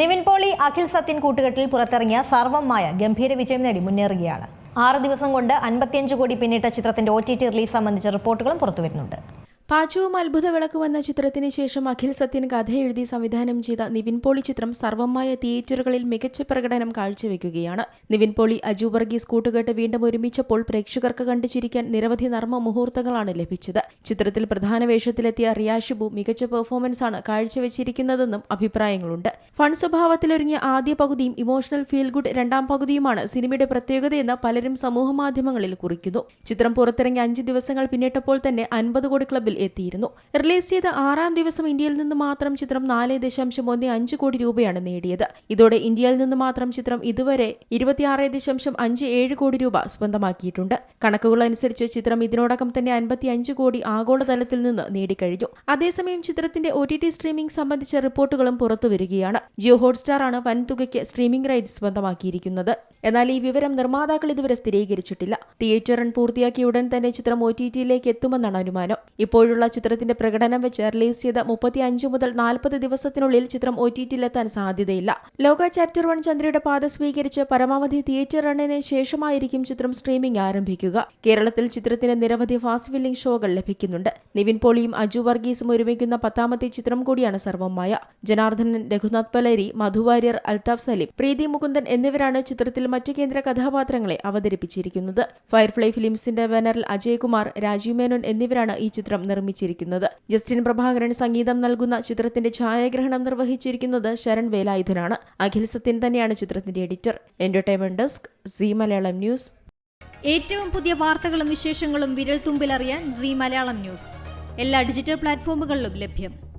നിവിൻ പോളി അഖിൽ സത്യൻ കൂട്ടുകെട്ടിൽ പുറത്തിറങ്ങിയ സർവമായ ഗംഭീര വിജയം നേടി മുന്നേറുകയാണ്. ആറ് ദിവസം കൊണ്ട് അൻപത്തിയഞ്ച് കോടി പിന്നിട്ട ചിത്രത്തിന്റെ ഒ ടി ടി റിലീസ് സംബന്ധിച്ച റിപ്പോർട്ടുകളും പുറത്തുവരുന്നുണ്ട്. പാചകവും അത്ഭുത വിളക്കും എന്ന ചിത്രത്തിന് ശേഷം അഖിൽ സത്യൻ കഥയെഴുതി സംവിധാനം ചെയ്ത നിവിൻ പോളി ചിത്രം സർവമായ തിയേറ്ററുകളിൽ മികച്ച പ്രകടനം കാഴ്ചവെക്കുകയാണ്. നിവിൻ പോളി അജു വർഗീസ് കൂട്ടുകെട്ട് വീണ്ടും ഒരുമിച്ചപ്പോൾ പ്രേക്ഷകർക്ക് കണ്ടു നിരവധി നർമ്മ മുഹൂർത്തങ്ങളാണ് ലഭിച്ചത്. ചിത്രത്തിൽ പ്രധാന വേഷത്തിലെത്തിയ റിയാഷിബു മികച്ച ആണ് കാഴ്ചവെച്ചിരിക്കുന്നതെന്നും അഭിപ്രായങ്ങളുണ്ട്. ഫൺ സ്വഭാവത്തിലൊരുങ്ങിയ ആദ്യ പകുതിയും ഇമോഷണൽ ഫീൽ ഗുഡ് രണ്ടാം പകുതിയുമാണ് സിനിമയുടെ പ്രത്യേകതയെന്ന് പലരും സമൂഹമാധ്യമങ്ങളിൽ കുറിക്കുന്നു. ചിത്രം പുറത്തിറങ്ങി അഞ്ച് ദിവസങ്ങൾ പിന്നിട്ടപ്പോൾ തന്നെ അൻപത് കോടി ക്ലബിൽ എത്തിയിരുന്നു. റിലീസ് ചെയ്ത ആറാം ദിവസം ഇന്ത്യയിൽ നിന്ന് മാത്രം ചിത്രം നാല് ദശാംശം ഒന്ന് അഞ്ച് കോടി രൂപയാണ് നേടിയത്. ഇതോടെ ഇന്ത്യയിൽ നിന്ന് മാത്രം ചിത്രം ഇതുവരെ ഇരുപത്തിയാറ് ദശാംശം അഞ്ച് ഏഴ് കോടി രൂപ സ്വന്തമാക്കിയിട്ടുണ്ട്. കണക്കുകൾ അനുസരിച്ച് ചിത്രം ഇതിനോടകം തന്നെ അൻപത്തി അഞ്ച് കോടി ആഗോളതലത്തിൽ നിന്ന് നേടിക്കഴിഞ്ഞു. അതേസമയം ചിത്രത്തിന്റെ ഒ ടി ടി സ്ട്രീമിംഗ് സംബന്ധിച്ച റിപ്പോർട്ടുകളും പുറത്തുവരികയാണ് ജിയോ ഹോട്ട്സ്റ്റാർ ആണ് വൻതുകയ്ക്ക് സ്ട്രീമിംഗ് റൈറ്റ്സ് സ്വന്തമാക്കിയിരിക്കുന്നത്. എന്നാൽ ഈ വിവരം നിർമ്മാതാക്കൾ ഇതുവരെ സ്ഥിരീകരിച്ചിട്ടില്ല. തിയേറ്റർ റൺ പൂർത്തിയാക്കിയ ഉടൻ തന്നെ ചിത്രം ഒ ടി ടിയിലേക്ക് എത്തുമെന്നാണ് അനുമാനം. ഇപ്പോഴുള്ള ചിത്രത്തിന്റെ പ്രകടനം വെച്ച് റിലീസ് ചെയ്ത മുപ്പത്തി അഞ്ച് മുതൽ നാൽപ്പത് ദിവസത്തിനുള്ളിൽ ചിത്രം ഒ ടി ടിയിലെത്താൻ സാധ്യതയില്ല. ലോക ചാപ്റ്റർ വൺ ചന്ദ്രയുടെ പാത സ്വീകരിച്ച് പരമാവധി തിയേറ്റർ റണ്ണിന് ശേഷമായിരിക്കും ചിത്രം സ്ട്രീമിംഗ് ആരംഭിക്കുക. കേരളത്തിൽ ചിത്രത്തിന് നിരവധി ഫാസ്റ്റ് ഫില്ലിംഗ് ഷോകൾ ലഭിക്കുന്നുണ്ട്. നിവിൻ പോളിയും അജു വർഗീസും ഒരുമിക്കുന്ന പത്താമത്തെ ചിത്രം കൂടിയാണ് സർവമായ ജനാർദ്ദനൻ രഘുനാഥ് പലേരി മധുവാര്യർ അൽതാഫ് സലീം പ്രീതി മുകുന്ദൻ എന്നിവരാണ് ചിത്രത്തിൽ മറ്റു കേന്ദ്ര കഥാപാത്രങ്ങളെ അവതരിപ്പിച്ചിരിക്കുന്നത്. ഫയർഫ്ലൈ ഫിലിംസിന്റെ ബാനറിൽ അജയ്കുമാർ രാജീവ് മേനോൻ എന്നിവരാണ് ഈ ചിത്രം നിർമ്മിച്ചിരിക്കുന്നത്. ജസ്റ്റിൻ പ്രഭാകരൻ സംഗീതം നൽകുന്ന ചിത്രത്തിന്റെ ഛായാഗ്രഹണം നിർവഹിച്ചിരിക്കുന്നത് ശരൺ വേലായുധനാണ്. അഖിൽ സത്യൻ തന്നെയാണ് ചിത്രത്തിന്റെ editor. Entertainment desk Zee Malayalam news. ഏറ്റവും പുതിയ വാർത്തകളും വിശേഷങ്ങളും വിരൽ തുമ്പിലറിയാൻ സി മലയാളം ന്യൂസ്. എല്ലാ ഡിജിറ്റൽ പ്ലാറ്റ്ഫോമുകളിലും ലഭ്യം.